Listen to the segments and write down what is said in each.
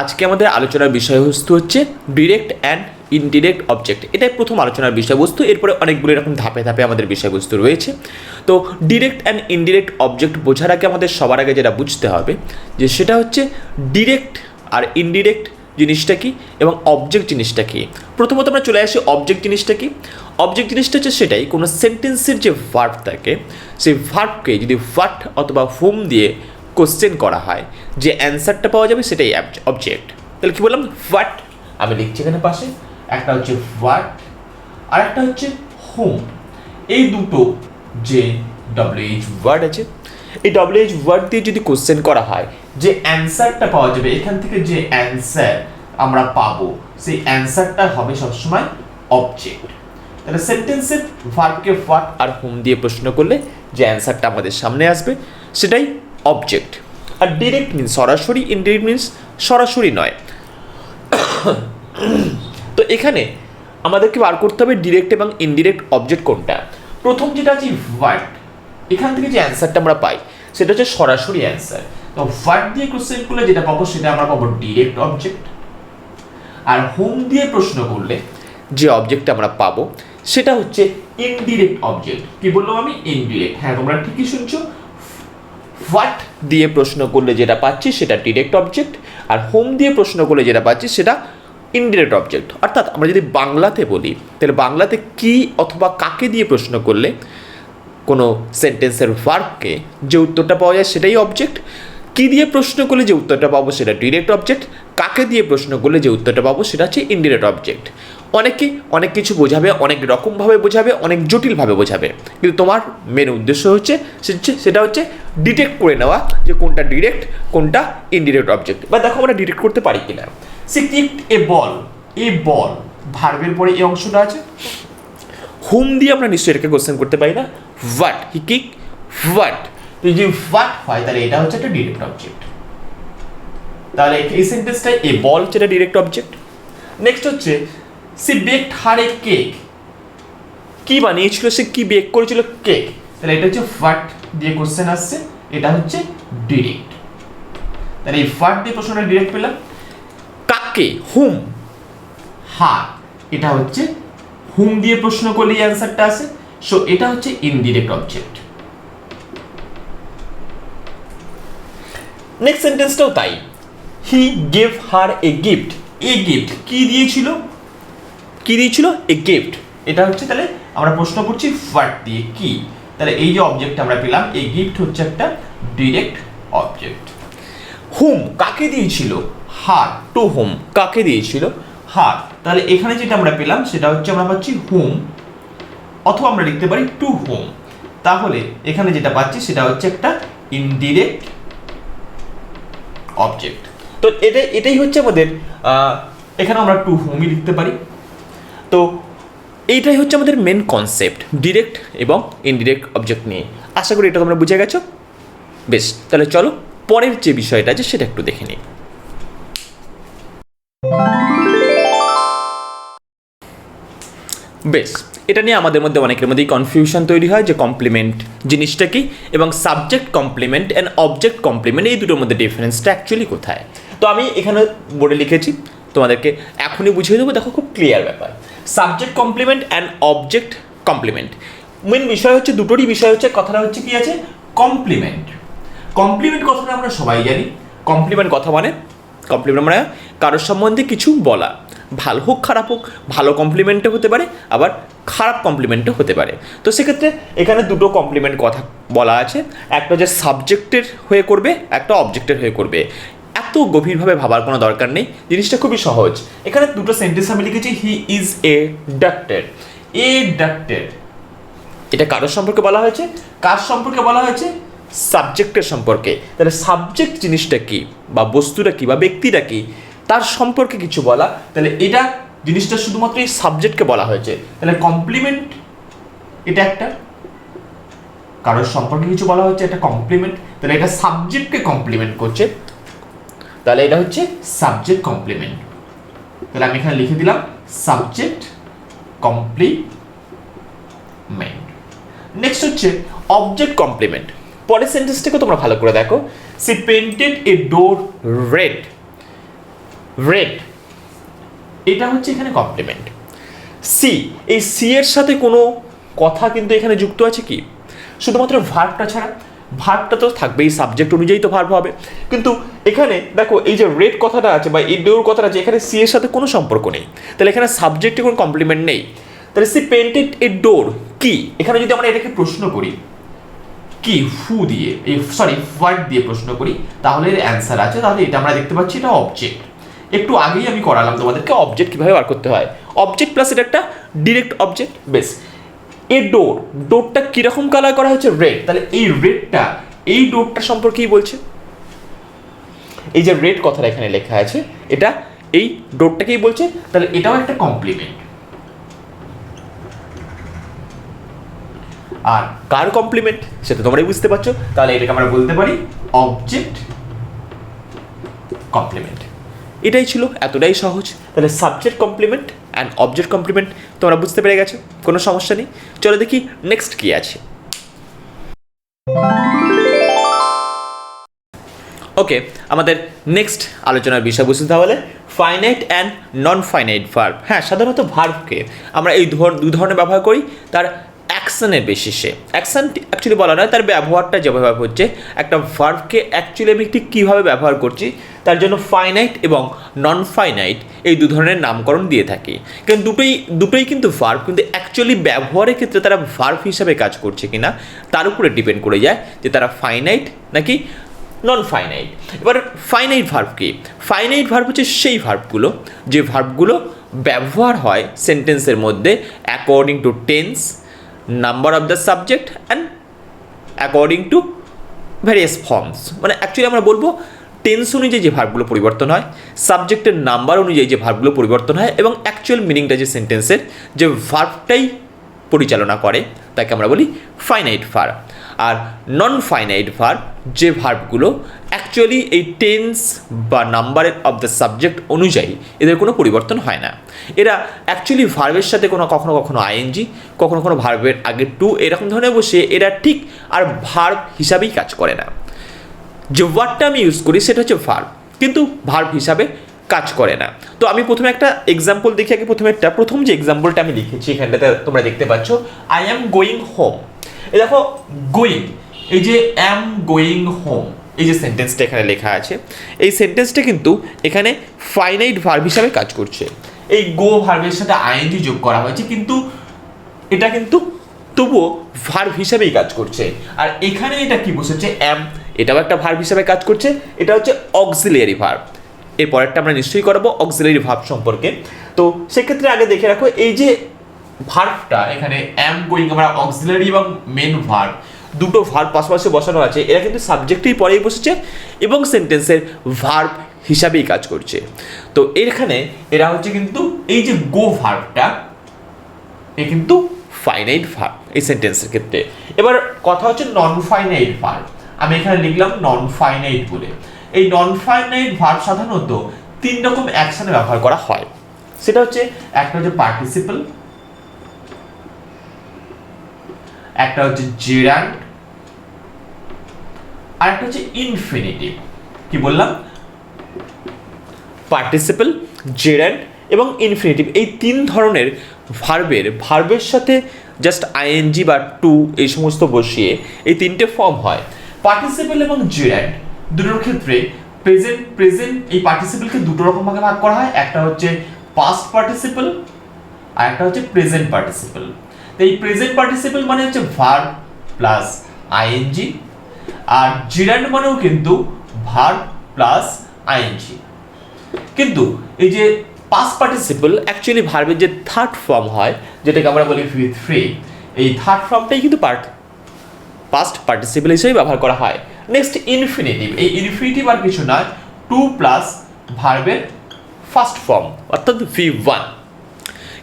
আজকে আমাদের আলোচনার বিষয়বস্তু হচ্ছে ডিরেক্ট অ্যান্ড ইনডিরেক্ট অবজেক্ট এটাই প্রথম আলোচনার বিষয়বস্তু। এরপরে অনেকগুলো এরকম ধাপে ধাপে আমাদের বিষয়বস্তু রয়েছে। তো ডিরেক্ট অ্যান্ড ইনডিরেক্ট অবজেক্ট বোঝার আগে আমাদের সবার আগে যেটা বুঝতে হবে, যে সেটা হচ্ছে ডিরেক্ট আর ইনডিরেক্ট জিনিসটা কি এবং অবজেক্ট জিনিসটা কি। প্রথমত আমরা চলে আসি অবজেক্ট জিনিসটা কি। অবজেক্ট জিনিসটা হচ্ছে সেটাই, কোনো সেন্টেন্সের যে ভার্ব থাকে, সেই ভার্বকে যদি হোয়াট অথবা হোম দিয়ে কোশ্চেন করা হয়, যে অ্যান্সারটা পাওয়া যাবে সেটাই অবজেক্ট তাহলে কি বললাম? হোয়াট আমি লিখছি এখানে পাশে, একটা হচ্ছে হোয়াট আর একটা হচ্ছে হোম এই দুটো যে ডব্লিউএইচ ওয়ার্ড আছে, এই ডব্লিউএইচ ওয়ার্ড দিয়ে যদি কোশ্চেন করা হয়, যে অ্যান্সারটা পাওয়া যাবে, এখান থেকে যে অ্যান্সার আমরা পাবো, সেই অ্যান্সারটা হবে সবসময় অবজেক্ট তাহলে সেন্টেন্সের ভার্বকে হোয়াট আর হোম দিয়ে প্রশ্ন করলে, যে অ্যান্সারটা আমাদের সামনে আসবে, সেটাই অবজেক্ট আর ডিরেক্ট মিনস সরাসরি ইনডিরেক্ট মিনস সরাসরি নয়। তো এখানে আমাদেরকে বার করতে হবে ডিরেক্ট এবং ইনডিরেক্ট অবজেক্ট কোনটা। প্রথম যেটা আছে হোয়াট এখান থেকে যে অ্যান্সারটা আমরা পাই, সেটা হচ্ছে সরাসরি অ্যান্সার তো হোয়াট দিয়ে কোশ্চেন করলে যেটা পাবো সেটা আমরা পাবো ডিরেক্ট অবজেক্ট আর হোম দিয়ে প্রশ্ন করলে যে অবজেক্টটা আমরা পাবো, সেটা হচ্ছে ইনডিরেক্ট অবজেক্ট কি বললাম আমি? ইনডিরেক্ট হ্যাঁ তোমরা ঠিকই শুনছো। হোয়াট দিয়ে প্রশ্ন করলে যেটা পাচ্ছি সেটা ডিরেক্ট অবজেক্ট আর হোম দিয়ে প্রশ্ন করলে যেটা পাচ্ছি সেটা ইনডিরেক্ট অবজেক্ট অর্থাৎ আমরা যদি বাংলাতে বলি, তাহলে বাংলাতে কি অথবা কাকে দিয়ে প্রশ্ন করলে কোনো সেন্টেন্সের ভার্বকে যে উত্তরটা পাওয়া যায় সেটাই অবজেক্ট কি দিয়ে প্রশ্ন করলে যে উত্তরটা পাবো সেটা ডিরেক্ট অবজেক্ট কাকে দিয়ে প্রশ্ন করলে যে উত্তরটা পাবো সেটা হচ্ছে ইনডিরেক্ট অবজেক্ট অনেকে অনেক কিছু বোঝাবে, অনেক রকমভাবে বোঝাবে, অনেক জটিলভাবে বোঝাবে। কিন্তু তোমার মেন উদ্দেশ্য হচ্ছে সেটা হচ্ছে ডিটেক্ট করে নেওয়া যে কোনটা ডিরেক্ট কোনটা ইনডিরেক্ট অবজেক্ট বা দেখো আমরা ডিটেক্ট করতে পারি কিনা। সে কিকড এ বল এ বল ভার্বের পরে এই অংশটা আছে। হুম দিয়ে আমরা নিশ্চয়ই এটাকে কোশ্চেন করতে পারি না। হোয়াট হি কিক হোয়াট তো যদি হোয়াট হয়, তাহলে এটা হচ্ছে একটা ডিরেক্ট অবজেক্ট তাহলে এই সেন্টেন্সটা এ বল হচ্ছে একটা ডিরেক্ট অবজেক্ট নেক্সট হচ্ছে সে বেকড হার কেক কি বানিয়েছিল সে? কি বেক করেছিল? কেক তাহলে এটা হচ্ছে হোয়াট দিয়ে কোশ্চেন আসছে। এটা হচ্ছে ডিরেক্ট তাহলে এই হোয়াট দিয়ে প্রশ্নটা ডিরেক্ট পেলাম। কাকে? হুম হা এটা হচ্ছে হুম দিয়ে প্রশ্ন করলে এই অ্যান্সারটা আসে। সো এটা হচ্ছে ইনডিরেক্ট অবজেক্ট নেক্সট সেন্টেন্সটাও তাই। He gave her a gift a gift কি দিয়েছিল? কি দিয়েছিল? এ গিফট এটা হচ্ছে তাহলে আমরা প্রশ্ন করছি হোয়াট দিয়ে কি? তাহলে এই যে অবজেক্ট আমরা পেলাম, এই গিফট হচ্ছে একটা ডিরেক্ট অবজেক্ট হোম কাকে দিয়েছিল? হার টু হোম কাকে দিয়েছিল? হার তাহলে এখানে যেটা আমরা পেলাম, সেটা হচ্ছে আমরা পাচ্ছি হোম অথবা আমরা লিখতে পারি টু হোম তাহলে এখানে যেটা পাচ্ছি, সেটা হচ্ছে একটা ইনডিরেক্ট অবজেক্ট তো এটা, এটাই হচ্ছে আমাদের এখানে আমরা টু হোমই লিখতে পারি। তো এইটাই হচ্ছে আমাদের মেন কনসেপ্ট ডিরেক্ট এবং ইনডিরেক্ট অবজেক্ট নিয়ে। আশা করি এটা তোমরা বুঝে গেছো? বেশ, তাহলে চলো পরের যে বিষয়টা আছে সেটা একটু দেখে নিই। বেশ, এটা নিয়ে আমাদের মধ্যে অনেকের মধ্যেই কনফিউশন তৈরি হয় যে কমপ্লিমেন্ট জিনিসটা কি এবং subject complement and object complement এই দুটোর মধ্যে ডিফারেন্সটা অ্যাকচুয়ালি কোথায়? তো আমি এখানে বোর্ডে লিখেছি, তোমাদেরকে এখনই বুঝিয়ে দেবো, দেখো খুব ক্লিয়ার ব্যাপার। Subject complement and object complement main বিষয় হচ্ছে, দুটোরই বিষয় হচ্ছে, কথাটা হচ্ছে কি আছে? কমপ্লিমেন্ট কমপ্লিমেন্ট কথাটা আমরা সবাই জানি। কমপ্লিমেন্ট কথা মানে? কমপ্লিমেন্ট মানে কারোর সম্বন্ধে কিছু বলা। ভালো হোক, খারাপ হোক, ভালো কমপ্লিমেন্টও হতে পারে, আবার খারাপ কমপ্লিমেন্টও হতে পারে। তো সেক্ষেত্রে এখানে দুটো কমপ্লিমেন্ট কথা বলা আছে। একটা যে সাবজেক্টের হয়ে করবে, একটা অবজেক্টের হয়ে করবে। এত গভীরভাবে ভাবার কোনো দরকার নেই, জিনিসটা খুবই সহজ। এখানে দুটো সেন্টেন্স আমি লিখেছি হি ইজ এ ডাক্টেড এ ডাক্টেড এটা কারোর সম্পর্কে বলা হয়েছে? কার সম্পর্কে বলা হয়েছে? সাবজেক্টের সম্পর্কে। তাহলে সাবজেক্ট জিনিসটা কি? বা বস্তুটা কি? বা ব্যক্তিটা কি? তার সম্পর্কে কিছু বলা। তাহলে এটা জিনিসটা শুধুমাত্র এই সাবজেক্টকে বলা হয়েছে। তাহলে কমপ্লিমেন্ট এটা একটা। কারোর সম্পর্কে কিছু বলা হচ্ছে এটা কমপ্লিমেন্ট তাহলে এটা সাবজেক্টকে কমপ্লিমেন্ট করছে। তাহলে এটা হচ্ছে সাবজেক্ট কমপ্লিমেন্ট তাহলে আমি এখানে লিখে দিলাম সাবজেক্ট কমপ্লিমেন্ট নেক্সট হচ্ছে অবজেক্ট কমপ্লিমেন্ট পরের সেন্টেন্সটাকে তোমরা ভালো করে দেখো। She painted a door red red এটা হচ্ছে এখানে কমপ্লিমেন্ট সি এই সি এর সাথে কোনো কথা কিন্তু এখানে যুক্ত আছে কি? শুধুমাত্র ভার্বটা ছাড়া ভার্বটা তো থাকবেই সাবজেক্ট অনুযায়ী তো ভার্ব হবে। কিন্তু এখানে দেখো, এই যে রেড কথাটা আছে বা এই ডোর কথাটা আছে, এখানে সি এর সাথে কোনো সম্পর্ক নেই। তাহলে এখানে সাবজেক্টে কোনো কমপ্লিমেন্ট নেই। তাহলে সি পেন্টেড এ ডোর কি? এখানে যদি আমরা এটাকে প্রশ্ন করি, কি? ফু দিয়ে এই সরি ওয়ার্ড দিয়ে প্রশ্ন করি, তাহলে এর অ্যান্সার আছে। তাহলে এটা আমরা দেখতে পাচ্ছি, এটা অবজেক্ট একটু আগেই আমি করালাম তোমাদেরকে অবজেক্ট কীভাবে বার করতে হয়। অবজেক্ট প্লাস এটা একটা ডিরেক্ট অবজেক্ট বেশ। এ ডোর ডোরটা কীরকম কালার করা হয়েছে? রেড তাহলে এই রেডটা এই ডোরটা সম্পর্কেই বলছে। এই যে রেড কথাটা এখানে লেখা আছে, এটা এই ডোরটাকেই বলছে, তাহলে এটাও একটা কমপ্লিমেন্ট আর কার কমপ্লিমেন্ট সেটা তোমরাই বুঝতে পারছ। তাহলে এটাকে আমরা বলতে পারি অবজেক্ট কমপ্লিমেন্ট এটাই ছিল, এতটাই সহজ। তাহলে subject complement and object complement তোমরা বুঝতে পেরে গেছো, কোনো সমস্যা নেই। চলো দেখি নেক্সট কী আছে। ওকে আমাদের নেক্সট আলোচনার বিষয়বস্তু তাহলে finite and non finite verb হ্যাঁ সাধারণত ভার্বকে আমরা এই দু ধরনের ব্যবহার করি, তার অ্যাকশনের বেসিসে অ্যাকশন অ্যাকচুয়ালি বলা নয়, তার ব্যবহারটা যেভাবে হচ্ছে, একটা ভার্বকে অ্যাকচুয়ালি আমি ঠিক কীভাবে ব্যবহার করছি, তার জন্য ফাইনাইট এবং নন ফাইনাইট এই দু ধরনের নামকরণ দিয়ে থাকি। কারণ দুটোই দুটোই কিন্তু ভার্ব কিন্তু অ্যাকচুয়ালি ব্যবহারের ক্ষেত্রে তারা ভার্ব হিসাবে কাজ করছে কিনা, তার উপরে ডিপেন্ড করে যায় যে তারা ফাইনাইট নাকি নন ফাইনাইট এবার ফাইনাইট ভার্ব কি? ফাইনাইট ভার্ব হচ্ছে সেই ভার্বগুলো যে ভার্বগুলো ব্যবহার হয় সেন্টেন্সের মধ্যে according to tense number of the subject and according to various forms মানে অ্যাকচুয়ালি আমরা বলব টেন্স অনুযায়ী যে ভার্বগুলো পরিবর্তন হয় সাবজেক্টের নাম্বার অনুযায়ী যে ভার্বগুলো পরিবর্তন হয় এবং অ্যাকচুয়াল মিনিংটা যে সেন্টেন্সের যে ভার্বটাই পরিচালনা করে, তাকে আমরা বলি ফাইনাইট ভার্ব আর নন ফাইনাইট ভার্ব যে ভার্বগুলো অ্যাকচুয়ালি এই টেন্স বা নাম্বারের অফ দ্য সাবজেক্ট অনুযায়ী এদের কোনো পরিবর্তন হয় না। এরা অ্যাকচুয়ালি ভার্বের সাথে কোনো কখনো কখনো আইএনজি কখনো কখনো ভার্বের আগে টু এরকম ধরনের বসে এরা ঠিক আর ভার্ব হিসাবেই কাজ করে না। যে ওয়ার্ডটা আমি ইউজ করি সেটা হচ্ছে ভার্ব কিন্তু ভার্ব হিসাবে কাজ করে না। তো আমি প্রথমে একটা এক্সাম্পল দেখি আগে প্রথমে একটা প্রথম যে এক্সাম্পলটা আমি লিখেছি এখানটাতে তোমরা দেখতে পাচ্ছ আই অ্যাম গোয়িং হোম এই দেখো গোয়িং এই যে অ্যাম গোয়িং হোম এই যে সেন্টেন্সটা এখানে লেখা আছে, এই সেন্টেন্সটা কিন্তু এখানে ফাইনাইট ভার্ব হিসাবে কাজ করছে। এই গো ভার্বের সাথে আইএনজি যোগ করা হয়েছে, কিন্তু এটা কিন্তু তবুও ভার্ব হিসাবেই কাজ করছে। আর এখানে এটা কি বসেছে? অ্যাম এটাও একটা ভার্ব হিসাবে কাজ করছে, এটা হচ্ছে অক্সিলিয়ারি ভার্ব এর পরেরটা আমরা নিশ্চয়ই করাবো অক্সিলিয়ারি ভার্ব সম্পর্কে। তো সেক্ষেত্রে আগে দেখে রাখো, এই যে ভার্বটা এখানে অ্যাম গোয়িং আমরা অক্সিলারি এবং মেন ভার্ব দুটো ভার্ব পাশাপাশি বসানো আছে। এরা কিন্তু সাবজেক্টেই পরেই বসেছে এবং সেন্টেন্সের ভার্ব হিসাবেই কাজ করছে। তো এখানে এরা হচ্ছে কিন্তু এই যে গো ভার্বটা এ কিন্তু ফাইনাইট ভার্ব এই সেন্টেন্সের ক্ষেত্রে। এবার কথা হচ্ছে নন ফাইনাইট ভার্ব আমি এখানে লিখলাম নন ফাইনাইট বলে। এই নন ফাইনাইট ভার্ব সাধারণত তিন রকম অ্যাকশনে ব্যবহার করা হয়। সেটা হচ্ছে, একটা হচ্ছে পার্টিসিপল একটা হচ্ছে জেরান্ড আর একটা হচ্ছে ইনফিনিটিভ কি বললাম? পার্টিসিপল জেরান্ড এবং ইনফিনিটিভ এই তিন ধরনের ভার্বের ভার্বের সাথে জাস্ট আইএনজি বা টু এই সমস্ত বসিয়ে এই তিনটে ফর্ম হয়। পার্টিসিপল এবং জেরান্ড দুটোর ক্ষেত্রে প্রেজেন্ট প্রেজেন্ট এই পার্টিসিপলকে দুটো রকম ভাগে ভাগ করা হয়, একটা হচ্ছে পাস্ট পার্টিসিপল আর একটা হচ্ছে প্রেজেন্ট পার্টিসিপল এই প্রেজেন্ট পার্টিসিপল মানে হচ্ছে ভার্ব প্লাস আইএনজি আর জিরান্ড মানেও কিন্তু ভার্ব প্লাস আইএনজি কিন্তু এই যে পাস্ট পার্টিসিপল অ্যাকচুয়ালি ভার্বের যে থার্ড ফর্ম হয়, যেটাকে আমরা বলি উইথ ফ্রি এই থার্ড ফর্মটাই কিন্তু পার্ট পাস্ট পার্টিসিপল হিসেবে ব্যবহার করা হয়। নেক্সট ইনফিনিটিভ এই ইনফিনিটিভ আর কিছু নয় টু প্লাস ভার্বের ফার্স্ট ফর্ম অর্থাৎ ভি ওয়ান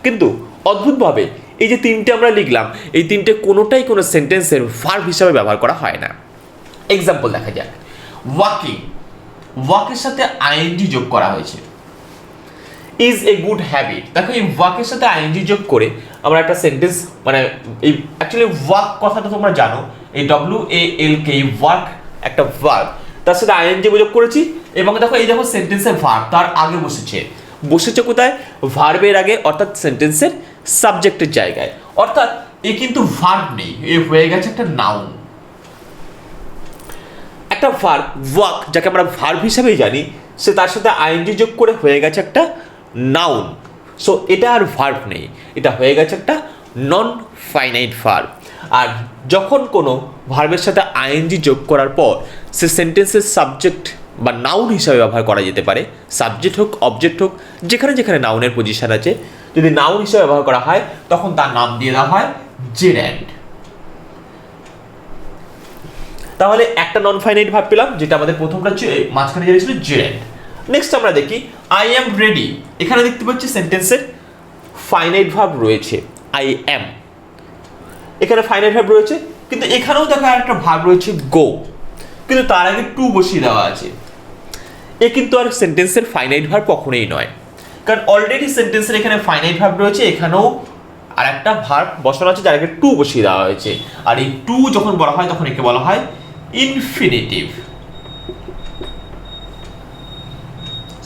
কিন্তু অদ্ভুতভাবে এই যে তিনটে আমরা লিখলাম, এই তিনটে কোনোটাই কোনো সেন্টেন্সের ভার্ব হিসাবে ব্যবহার করা হয় না। এক্সাম্পল দেখা যাক। ওয়াকিং। ওয়াকের সাথে আইএনজি যোগ করা হয়েছে। ইজ এ গুড হ্যাবিট দেখো এই ওয়াকের সাথে আইএনজি যোগ করে আমরা একটা সেন্টেন্স মানে এই অ্যাকচুয়ালি ওয়াক কথাটা তোমরা জানো, এই W A L K walk একটা ওয়ার্ক তার সাথে আইএনজি যোগ করেছি এবং দেখো এই দেখো সেন্টেন্সের ভার্ব তার আগে বসেছে। বসেছে কোথায়? ভার্বের আগে, অর্থাৎ সেন্টেন্সের সাবজেক্টের জায়গায়। অর্থাৎ এ কিন্তু ভার্ব নেই, এ হয়ে গেছে একটা নাউন একটা ভার্ব ওয়ার্ক যাকে আমরা ভার্ব হিসাবেই জানি, সে তার সাথে আইএনজি যোগ করে হয়ে গেছে একটা নাউন সো এটা আর ভার্ব নেই, এটা হয়ে গেছে একটা নন ফাইনাইট ভার্ব আর যখন কোনো ভার্বের সাথে আইএনজি যোগ করার পর, সে সেন্টেন্সের সাবজেক্ট বা নাউন হিসাবে ব্যবহার করা যেতে পারে। সাবজেক্ট হোক অবজেক্ট হোক, যেখানে যেখানে নাউনের পজিশন আছে যদি নাউন হিসেবে ব্যবহার করা হয়, তখন তার নাম দিয়ে দেওয়া হয় জেরেন্ড তাহলে একটা নন ফাইনাইট ভাব পেলাম, যেটা আমাদের প্রথমটা মাঝখানে যেটা ছিল জেরেন্ড নেক্সট আমরা দেখি আই অ্যাম রেডি এখানে দেখতে পাচ্ছি সেন্টেন্সের ফাইনাইট ভাব রয়েছে আই অ্যাম এখানে ফাইনাইট ভাব রয়েছে, কিন্তু এখানেও দেখো একটা ভাব রয়েছে গো কিন্তু তার আগে টু বসিয়ে দেওয়া আছে। এ কিন্তু আর সেন্টেন্সের ফাইনাইট ভাব কখনোই নয়। কারণ অলরেডি সেন্টেন্সের এখানে ফাইনাইট ভাব রয়েছে, এখানেও আর একটা ভার্ব বসানো আছে, যার আগে টু বসিয়ে দেওয়া হয়েছে। আর এই টু যখন বলা হয়, তখন একে বলা হয় ইনফিনিটিভ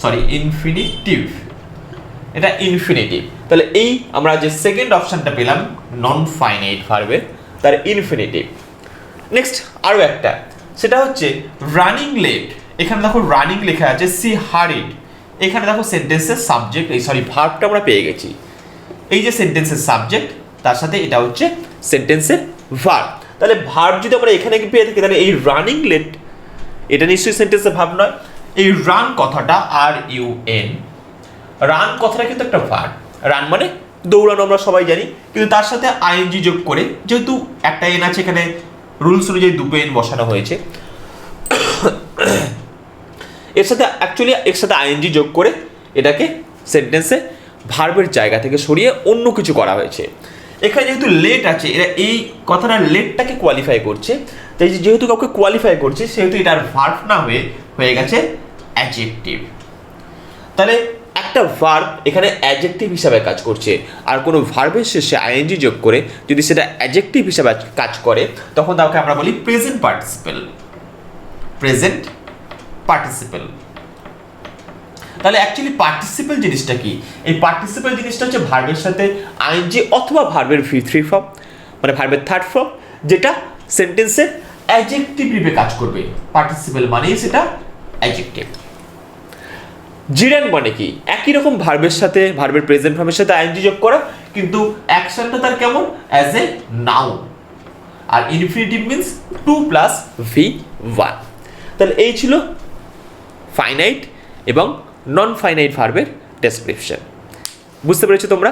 সরি ইনফিনিটিভ এটা ইনফিনিটিভ তাহলে এই আমরা যে সেকেন্ড অপশনটা পেলাম নন ফাইনাইট ভার্বের তার ইনফিনিটিভ নেক্সট আরও একটা। সেটা হচ্ছে রানিং লেট এখানে দেখো রানিং লেখা আছে সি হারিড এখানে দেখো সেন্টেন্সের সাবজেক্ট এই সরি ভার্বটা আমরা পেয়ে গেছি। এই যে সেন্টেন্সের সাবজেক্ট তার সাথে এটা হচ্ছে সেন্টেন্সের ভার্ব তাহলে ভার্ব যদি আমরা এখানে পেয়ে থাকি, তাহলে এই রানিং লেট এটা নিশ্চয়ই সেন্টেন্সের ভাব নয়। এই রান কথাটা আর ইউ এন রান কথাটা কিন্তু একটা ভার্ব রান মানে দৌড়ানো আমরা সবাই জানি, কিন্তু তার সাথে আইএনজি যোগ করে, যেহেতু একটা এন আছে এখানে রুলস অনুযায়ী দুটো এন বসানো হয়েছে। এর সাথে অ্যাকচুয়ালি এর সাথে আইএনজি যোগ করে এটাকে সেন্টেন্সে ভার্বের জায়গা থেকে সরিয়ে অন্য কিছু করা হয়েছে। এখানে যেহেতু লেট আছে, এরা এই কথাটা লেটটাকে কোয়ালিফাই করছে, তাই যেহেতু কাউকে কোয়ালিফাই করছে, সেহেতু এটার ভার্ব না হয়ে হয়ে গেছে অ্যাজেক্টিভ তাহলে একটা ভার্ব এখানে অ্যাজেক্টিভ হিসাবে কাজ করছে, আর কোনো ভার্বের শেষে আইএনজি যোগ করে যদি সেটা অ্যাজেক্টিভ হিসাবে কাজ করে, তখন তাকে আমরা বলি প্রেজেন্ট পার্টিসিপেল প্রেজেন্ট পার্টিসিপেল তাহলে অ্যাকচুয়ালি পার্টিসিপেল জিনিসটা কি? এই পার্টিসিপেল জিনিসটা হচ্ছে ভার্বের সাথে আইএনজি অথবা ভার্বের ভি থ্রি ফর্ম মানে ভার্বের থার্ড ফর্ম যেটা সেন্টেন্সে অ্যাজেক্টিভ রূপে কাজ করবে। পার্টিসিপেল মানেই সেটা অ্যাজেক্টিভ জিরান মানে কি? একই রকম ভার্বের সাথে ভার্বের প্রেজেন্ট ফর্মের সাথে আইএনজি যোগ করা, কিন্তু অ্যাকশনটা তার কেমন? As a noun R infinitive means to plus V one তাহলে এই ছিল ফাইনাইট এবং নন ফাইনাইট ভার্বের ডেসক্রিপশন বুঝতে পেরেছ তোমরা?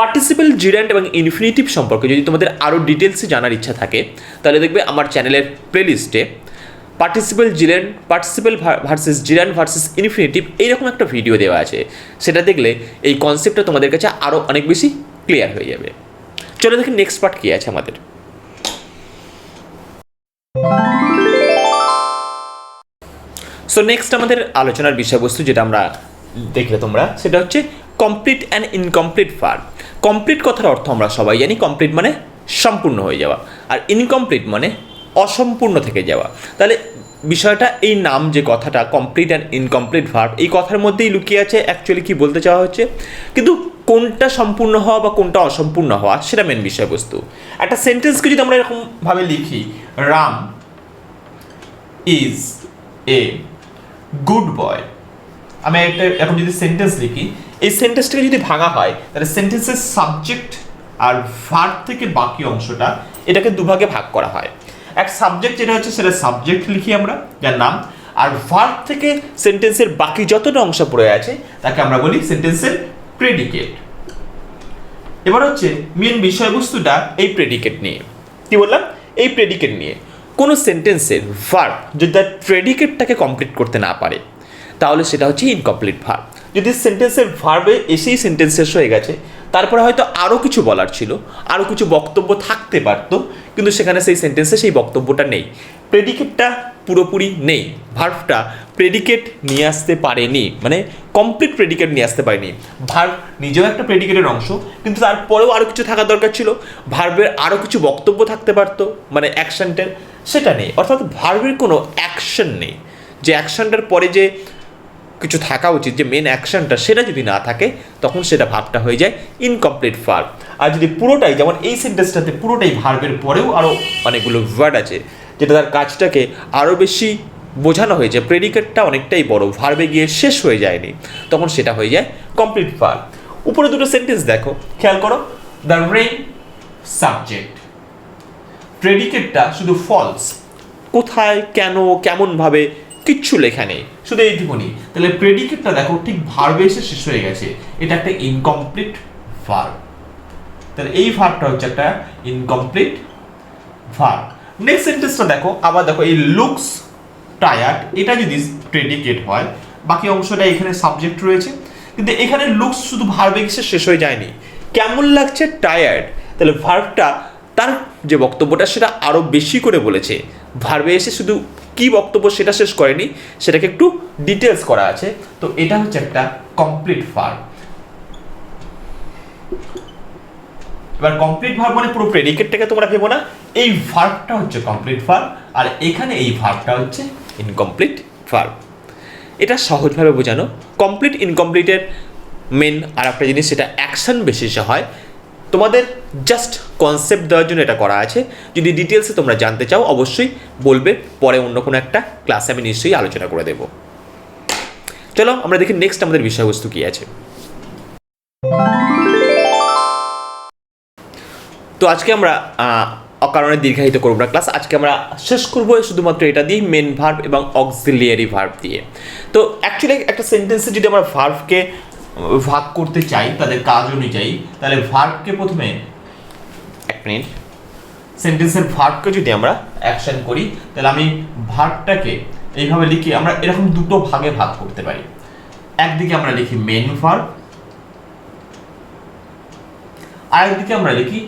পার্টিসিপেল জিরান্ট এবং ইনফিনিটিভ সম্পর্কে যদি তোমাদের আরও ডিটেলসে জানার ইচ্ছা থাকে, তাহলে দেখবে আমার চ্যানেলের প্লেলিস্টে participle gerund participle versus gerund versus infinitive এইরকম একটা ভিডিও দেওয়া আছে। সেটা দেখলে এই কনসেপ্টটা তোমাদের কাছে আরও অনেক বেশি ক্লিয়ার হয়ে যাবে। চলো দেখি নেক্সট পার্ট কী আছে আমাদের। সো নেক্সট আমাদের আলোচনার বিষয়বস্তু যেটা আমরা দেখলে তোমরা, সেটা হচ্ছে complete and incomplete for complete কথার অর্থ আমরা সবাই জানি কমপ্লিট মানে সম্পূর্ণ হয়ে যাওয়া, আর ইনকমপ্লিট মানে অসম্পূর্ণ থেকে যাওয়া। তাহলে বিষয়টা, এই নাম যে কথাটা কমপ্লিট অ্যান্ড ইনকমপ্লিট ভার্ব এই কথার মধ্যেই লুকিয়ে আছে অ্যাকচুয়ালি কি বলতে চাওয়া হচ্ছে? কিন্তু কোনটা সম্পূর্ণ হওয়া বা কোনটা অসম্পূর্ণ হওয়া, সেটা মেন বিষয়বস্তু। একটা সেন্টেন্সকে যদি আমরা এরকমভাবে লিখি Ram is a good boy আমি একটা, এখন যদি সেন্টেন্স লিখি, এই সেন্টেন্সটাকে যদি ভাঙা হয়, তাহলে সেন্টেন্সের সাবজেক্ট আর ভার্ব থেকে বাকি অংশটা এটাকে দুভাগে ভাগ করা হয়। এক সাবজেক্ট যেটা হচ্ছে, সেটা সাবজেক্ট লিখি আমরা, যার নাম, আর ভার্ব থেকে সেন্টেন্সের বাকি যতটা অংশ পড়ে আছে, তাকে আমরা বলি সেন্টেন্সের প্রেডিকেট এবার হচ্ছে মেন বিষয়বস্তুটা এই প্রেডিকেট নিয়ে। কি বললাম? এই প্রেডিকেট নিয়ে। কোনো সেন্টেন্সের ভার্ব যদি তার প্রেডিকেটটাকে কমপ্লিট করতে না পারে, তাহলে সেটা হচ্ছে ইনকমপ্লিট ভার্ব যদি সেন্টেন্সের ভার্বে এসেই সেন্টেন্স শেষ হয়ে গেছে, তারপরে হয়তো আরও কিছু বলার ছিল আরও কিছু বক্তব্য থাকতে পারত, কিন্তু সেখানে সেই সেন্টেন্সে সেই বক্তব্যটা নেই। প্রেডিকেটটা পুরোপুরি নেই ভার্ভটা প্রেডিকেট নিয়ে আসতে পারেনি মানে কমপ্লিট প্রেডিকেট নিয়ে আসতে পারেনি। ভার্ভ নিজেও একটা প্রেডিকেটের অংশ, কিন্তু তারপরেও আরও কিছু থাকার দরকার ছিল। ভার্ভের আরও কিছু বক্তব্য থাকতে পারতো মানে অ্যাকশানটার সেটা নেই। অর্থাৎ ভার্ভের কোনো অ্যাকশন নেই। যে অ্যাকশনটার পরে যে কিছু থাকা উচিত, যে মেন অ্যাকশনটা সেটা যদি না থাকে, তখন সেটা ভাবটা হয়ে যায় ইনকমপ্লিট ভার্ব আর যদি পুরোটাই, যেমন এই সেন্টেন্সটাতে পুরোটাই ভার্বের পরেও আরও অনেকগুলো ওয়ার্ড আছে, যেটা তার কাজটাকে আরও বেশি বোঝানো হয়েছে প্রেডিকেটটা অনেকটাই বড় ভার্বে গিয়ে শেষ হয়ে যায়নি, তখন সেটা হয়ে যায় কমপ্লিট ভার্ব উপরে দুটো সেন্টেন্স দেখো, খেয়াল করো দ্য রেইন সাবজেক্ট প্রেডিকেটটা শুধু ফলস কোথায়, কেন, কেমনভাবে কিচ্ছু লেখা নেই। শুধু এইটুকুনি। তাহলে প্রেডিকেটটা দেখো, ঠিক ভার্বে এসে শেষ হয়ে গেছে। এটা একটা ইনকমপ্লিট ভার্ব তাহলে এই ভার্বটা হচ্ছে একটা ইনকমপ্লিট ভার্ব নেক্সট সেন্টেন্সটা দেখো, আবার দেখো, এই লুকস টায়ার্ড এটা যদি প্রেডিকেট হয়, বাকি অংশটা এখানে সাবজেক্ট রয়েছে। কিন্তু এখানে লুকস শুধু ভার্বে এসে শেষ হয়ে যায়নি। কেমন লাগছে? টায়ার্ড তাহলে ভার্বটা তার যে বক্তব্যটা, সেটা আরও বেশি করে বলেছে। ভার্বে এসে শুধু কি বক্তব্য সেটা শেষ করেনি, সেটাকে একটু ডিটেলস করা আছে। তো এটা হচ্ছে একটা কমপ্লিট ভার্ব এবার কমপ্লিট ভার্ব মানে পুরো প্রেডিকেটটাকে তোমরা ভেবো না, এই ভার্বটা হচ্ছে কমপ্লিট ভার্ব আর এখানে এই ভার্বটা হচ্ছে ইনকমপ্লিট ভার্ব এটা সহজভাবে বোঝানো। কমপ্লিট ইনকমপ্লিটের মেন আর একটা জিনিস, সেটা অ্যাকশন বেসিসে হয়। তোমাদের জাস্ট কনসেপ্ট দেওয়ার জন্য এটা করা আছে। যদি ডিটেলসে তোমরা জানতে চাও, অবশ্যই বলবে, পরে অন্য কোনো একটা ক্লাসে আমি নিশ্চয়ই আলোচনা করে দেবো। চলো, আমরা দেখি নেক্সট আমাদের বিষয়বস্তু কী আছে। তো আজকে আমরা অকারণে দীর্ঘায়িত করব না ক্লাস আজকে আমরা শেষ করব শুধুমাত্র এটা দিয়ে মেন ভার্ভ এবং অক্সিলিয়ারি ভার্ভ দিয়ে। তো অ্যাকচুয়ালি একটা সেন্টেন্সে যদি আমরা ভার্বকে ভাগ করতে চাই তাদের কাজ অনুযায়ী তাহলে ভার্বকে প্রথমে এক মিনিট। সেন্টেন্সের ভার্বকে যদি আমরা অ্যাকশন করি তাহলে আমি ভার্বটাকে এইভাবে লিখি আমরা এরকম দুটো ভাগে ভাগ করতে পারি। একদিকে আমরা লিখি মেন ভার্ব আরেকদিকে আমরা লিখি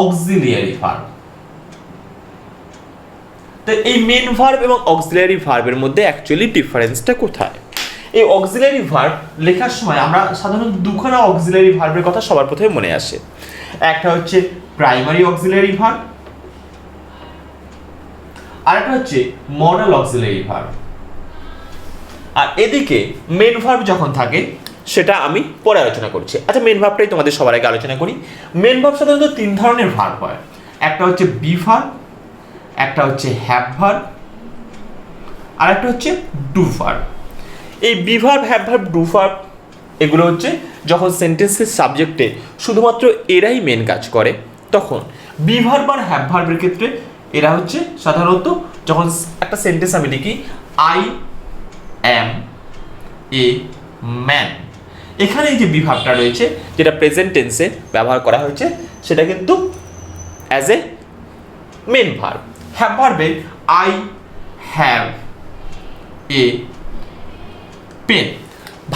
অক্সিলিয়ারি ভার্ব তো এই মেন ভার্ব এবং অক্সিলিয়ারি ভার্বের মধ্যে অ্যাকচুয়ালি ডিফারেন্সটা কোথায়? এই অক্সিলারি ভার্ব লেখার সময় আমরা সাধারণত দুখানা অক্সিলারি ভার্বের কথা সবার প্রথমে মনে আসে। একটা হচ্ছে প্রাইমারি অক্সিলারি ভার্ব আর একটা হচ্ছে মডেল অক্সিলারি ভার্ব আর এদিকে মেন ভার্ব যখন থাকে, সেটা আমি পরে আলোচনা করছি। আচ্ছা মেন ভার্বটাই তোমাদের সবার আগে আলোচনা করি। মেন ভার্ব সাধারণত তিন ধরনের ভার্ব হয়। একটা হচ্ছে বি ভার্ব একটা হচ্ছে হ্যাভ ভার্ব আর একটা হচ্ছে ডু ভার্ব এই be verb have verb do এগুলো হচ্ছে যখন সেন্টেন্সের সাবজেক্টে শুধুমাত্র এরাই মেন কাজ করে, তখন বি ভার্ব আর হ্যাভ ভার্বের ক্ষেত্রে এরা হচ্ছে সাধারণত যখন একটা সেন্টেন্স আমি লিখি আই অ্যাম এ ম্যান এখানে যে বিভাগটা রয়েছে, যেটা প্রেজেন্ট টেন্সে ব্যবহার করা হয়েছে, সেটা কিন্তু as a main verb have ভার্বে I have a pen.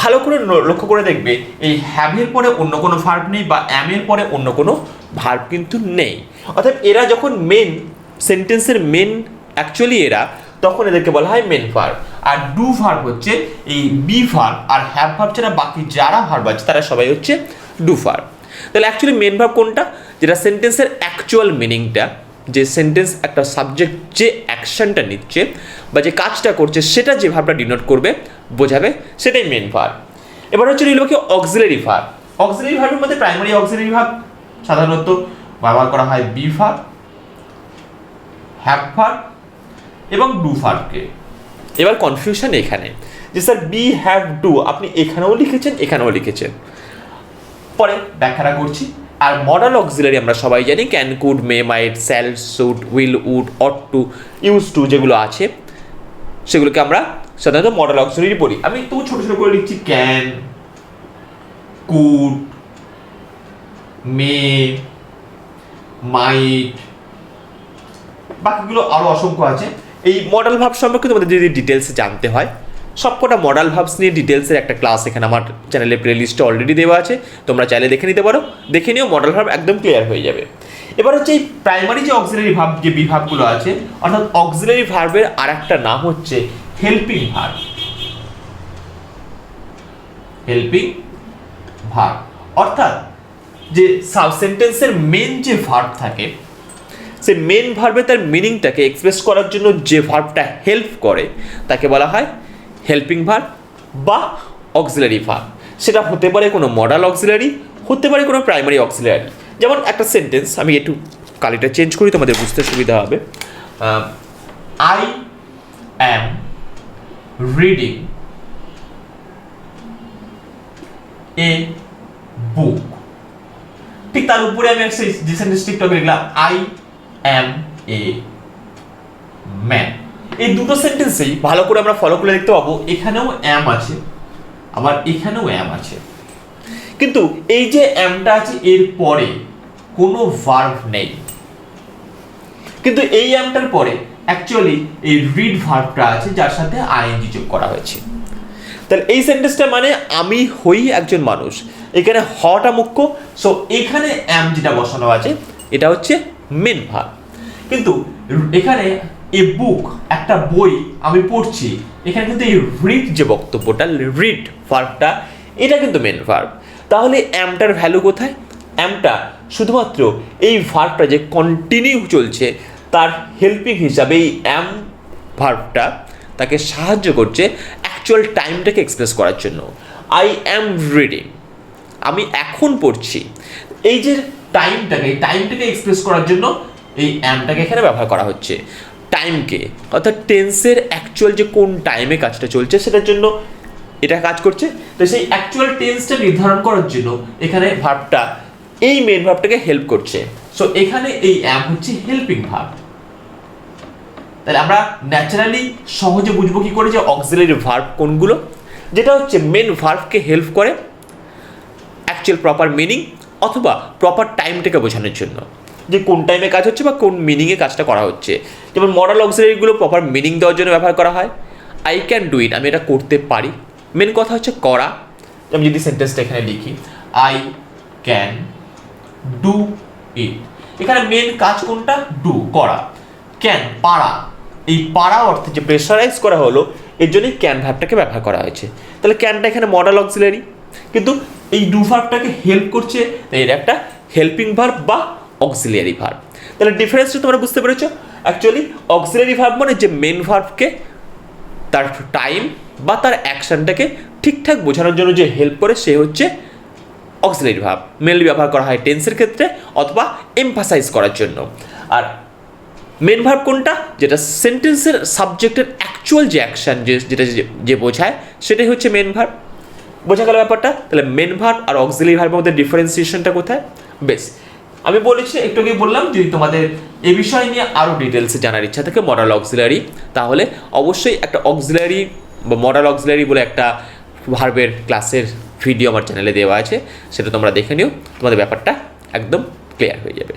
ভালো করে লক্ষ্য করে দেখবে, এই হ্যাভের পরে অন্য কোনো ভার্ব নেই বা অ্যামের পরে অন্য কোনো ভার্ব কিন্তু নেই। অর্থাৎ এরা যখন মেন সেন্টেন্সের মেন অ্যাকচুয়ালি এরা, তখন এদেরকে বলা হয় মেন ভার্ব আর ডু ভার্ব হচ্ছে এই বি ভার্ব আর হ্যাভ ভার্ব ছাড়া বাকি যারা ভার্ব আছে, তারা সবাই হচ্ছে ডু ভার্ব তাহলে অ্যাকচুয়ালি মেন ভার্ব কোনটা? যেটা সেন্টেন্সের অ্যাকচুয়াল মিনিংটা যে সেন্টেন্স একটা সাবজেক্ট যে অ্যাকশনটা নিচ্ছে বা যে কাজটা করছে সেটা যে ভাবটা ডিনোট করবে, বোঝাবে, সেটাই মেন ভার্ব এবার হচ্ছে রইল কি অক্সিলারি ভার্ব অক্সিলারি ভার্বের মধ্যে প্রাইমারি অক্সিলারি ভার্ব সাধারণত ব্যবহার করা হয় বি ভার্ব হ্যাভ ভার্ব এবং ডু ভার্বকে এবার কনফিউশন এখানে। যে স্যার বি হ্যাভ ডু আপনি এখানেও লিখেছেন এখানেও লিখেছেন। পরে ব্যাখ্যাটা করছি। আর মডাল অক্সিলারি আমরা সবাই জানি can could may might shall should will would ought to use to যেগুলো আছে, সেগুলোকে আমরা সাধারণত মডাল অক্সিলারি পড়ি। আমি তো ছোট ছোট করে লিখছি ক্যান কুড মে মাইট বাকিগুলো আরও অসংখ্য আছে। এই মডেল ভাব সম্পর্কে তোমাদের যদি ডিটেলসে জানতে হয় সবকটা মডেল ভাবস নিয়ে ডিটেলসের একটা ক্লাস এখানে আমার চ্যানেলে প্লে লিস্টে অলরেডি দেওয়া আছে। তোমরা চাইলে দেখে নিতে পারো। দেখে নিও মডেল ভাব একদম ক্লিয়ার হয়ে যাবে। এবার হচ্ছে এই প্রাইমারি যে অক্সিলারি ভাব যে বিভাগগুলো আছে, অর্থাৎ অক্সিলারি ভার্বের আর একটা নাম হচ্ছে হেল্পিং ভার্ব হেল্পিং ভার্ব অর্থাৎ যে সাব সেন্টেন্সের মেন যে ভার্ব থাকে, সে মেন ভার্বে তার মিনিংটাকে এক্সপ্রেস করার জন্য যে ভার্বটা হেল্প করে, তাকে বলা হয় হেল্পিং ভার্ব বা অক্সিলারি ভার্ব সেটা হতে পারে কোনো মডাল অক্সিলারি হতে পারে কোনো প্রাইমারি অক্সিলারি যেমন একটা সেন্টেন্স আমি একটু কালিটা চেঞ্জ করি, তোমাদের বুঝতে সুবিধা হবে। আই অ্যাম রিডিং এ বুক ঠিক তার উপরে আমি একটা যে সেন্টেন্স টিকটকে লিখলাম আই অ্যাম এ ম্যান এই দুটো সেন্টেন্সেই ভালো করে আমরা ফলো করে দেখতে পাবো, এখানেও অ্যাম আছে, আবার এখানেও অ্যাম আছে। কিন্তু এই যে অ্যামটা আছে, এর পরে কোনো ভার্ভ নেই। কিন্তু এই অ্যামটার পরে অ্যাকচুয়ালি এই রিড ভার্ভটা আছে, যার সাথে আইএনজি যোগ করা হয়েছে। তাহলে এই সেন্টেন্সটা মানে আমি হই একজন মানুষ। এখানে হটা মুখ্য সো এখানে অ্যাম যেটা বসানো আছে, এটা হচ্ছে মেন ভার্ব কিন্তু এখানে এ বুক একটা বই আমি পড়ছি, এখানে কিন্তু এই রিড যে বক্তব্যটা রিড ভার্বটা এটা কিন্তু মেন ভার্ব তাহলে অ্যামটার ভ্যালু কোথায়? অ্যামটা শুধুমাত্র এই ভার্বটা যে কন্টিনিউ চলছে, তার হেল্পিং হিসাবে এই অ্যাম ভার্বটা তাকে সাহায্য করছে অ্যাকচুয়াল টাইমটাকে এক্সপ্রেস করার জন্য। আই অ্যাম রিডিং আমি এখন পড়ছি। এই যে টাইমটাকে এই টাইমটাকে এক্সপ্রেস করার জন্য এই অ্যামটাকে এখানে ব্যবহার করা হচ্ছে। টাইমকে অর্থাৎ টেন্সের অ্যাকচুয়াল যে কোন টাইমে কাজটা চলছে, সেটার জন্য এটা কাজ করছে। তো সেই অ্যাকচুয়াল টেন্সটা নির্ধারণ করার জন্য এখানে ভার্বটা এই মেন ভার্বটাকে হেল্প করছে। সো এখানে এই অ্যাম হচ্ছে হেল্পিং ভার্ব তাহলে আমরা ন্যাচারালি সহজে বুঝব কি করে যে অক্সিলারি ভার্ব কোনগুলো, যেটা হচ্ছে মেন ভার্বকে হেল্প করে অ্যাকচুয়াল প্রপার মিনিং অথবা প্রপার টাইমটাকে বোঝানোর জন্য। যে কোন টাইমে কাজ হচ্ছে বা কোন মিনিংয়ে কাজটা করা হচ্ছে। যেমন মডাল অক্সিলারিগুলো প্রপার মিনিং দেওয়ার জন্য ব্যবহার করা হয়। আই ক্যান ডু ইট আমি এটা করতে পারি। মেন কথা হচ্ছে করা। আমি যদি সেন্টেন্সটা এখানে লিখি আই ক্যান ডু ইট এখানে মেন কাজ কোনটা? ডু করা। ক্যান পারা। এই পারা অর্থে যে প্রেশারাইজ করা হলো, এর জন্যই ক্যান ভার্বটাকে ব্যবহার করা হয়েছে। তাহলে ক্যানটা এখানে মডেল অক্সিলারি কিন্তু এই ডু ভার্বটাকে হেল্প করছে এর একটা হেল্পিং ভার্ব বা অক্সিলিয়ারি ভার্ব তাহলে ডিফারেন্সটা তোমরা বুঝতে পেরেছ অ্যাকচুয়ালি অক্সিলিয়ারি ভার্ব মানে যে মেন ভার্বকে তার টাইম বা তার অ্যাকশনটাকে ঠিকঠাক বোঝানোর জন্য যে হেল্প করে, সে হচ্ছে অক্সিলারি ভাব মেনলি ব্যবহার করা হয় টেন্সের ক্ষেত্রে অথবা এমফাসাইজ করার জন্য। আর মেন ভার্ব কোনটা? যেটা সেন্টেন্সের সাবজেক্টের অ্যাকচুয়াল যে অ্যাকশন যে, যেটা যে- বোঝায়, সেটাই হচ্ছে মেন ভার্ব বোঝা গেল ব্যাপারটা? তাহলে মেন ভার্ব আর অক্সিলারি ভার্বের মধ্যে ডিফারেন্সিয়েশনটা কোথায়? বেশ আমি বলেছি, একটু আগেই বললাম যদি তোমাদের এ বিষয় নিয়ে আরও ডিটেলসে জানার ইচ্ছা থাকে মডাল অক্সিলারি তাহলে অবশ্যই একটা অক্সিলারি বা মডাল অক্সিলারি বলে একটা ভার্বের ক্লাসের ভিডিও আমার চ্যানেলে দেওয়া আছে, সেটা তোমরা দেখে নিও, তোমাদের ব্যাপারটা একদম ক্লিয়ার হয়ে যাবে।